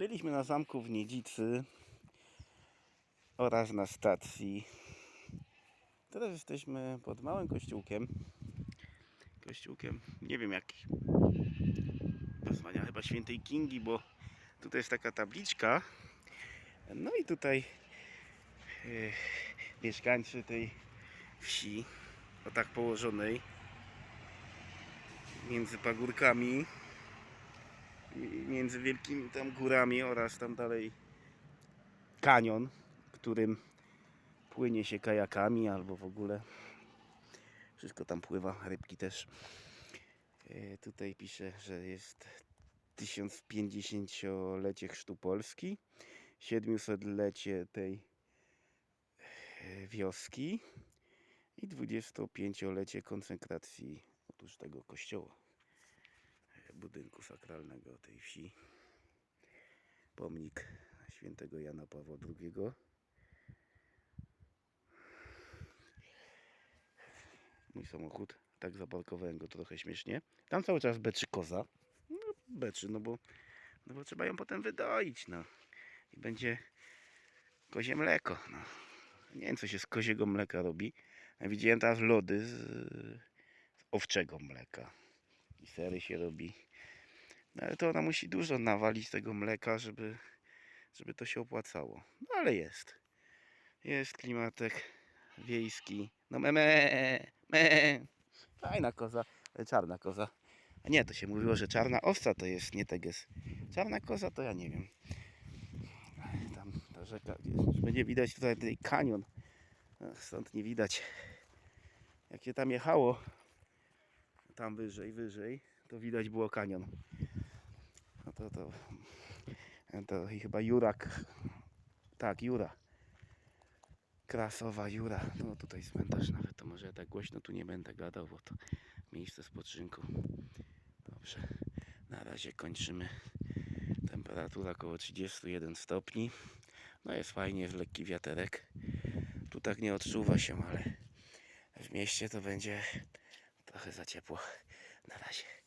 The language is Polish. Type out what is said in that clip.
Byliśmy na zamku w Niedzicy oraz na stacji. Teraz jesteśmy pod małym kościółkiem. Kościółkiem, nie wiem jaki. Wezwania chyba świętej Kingi, bo tutaj jest taka tabliczka. No i tutaj e, mieszkańcy tej wsi, o tak położonej, między pagórkami, między wielkimi tam górami oraz tam dalej kanion, którym płynie się kajakami albo w ogóle wszystko tam pływa, rybki też. E, Tutaj pisze, że jest 1050-lecie chrztu Polski, 700-lecie tej e, wioski i 25-lecie konsekracji otóż tego kościoła, budynku sakralnego tej wsi. Pomnik świętego Jana Pawła II. Mój samochód, tak zaparkowałem go trochę śmiesznie. Tam cały czas beczy koza. No, beczy, no bo, no bo trzeba ją potem wydoić, no. I będzie kozie mleko, no. Nie wiem, co się z koziego mleka robi. Widziałem teraz lody z, z owczego mleka. I sery się robi. No ale to ona musi dużo nawalić tego mleka, żeby, żeby to się opłacało. No ale jest. Jest klimatek wiejski. No me, me. Fajna koza, e, czarna koza. A nie, to się mówiło, że czarna owca to jest nie teges. Czarna koza to ja nie wiem. Tam ta rzeka, jest, będzie widać tutaj ten kanion. Stąd nie widać. Jak się tam jechało, tam wyżej, wyżej, to widać było kanion. To, to, to chyba Jurak. Tak, Jura. Krasowa Jura. No tutaj cmentarz nawet, to może ja tak głośno tu nie będę gadał, bo to miejsce spoczynku. Dobrze, na razie kończymy. Temperatura około 31 stopni. No jest fajnie, jest lekki wiaterek. Tu tak nie odczuwa się, ale w mieście to będzie trochę za ciepło. Na razie.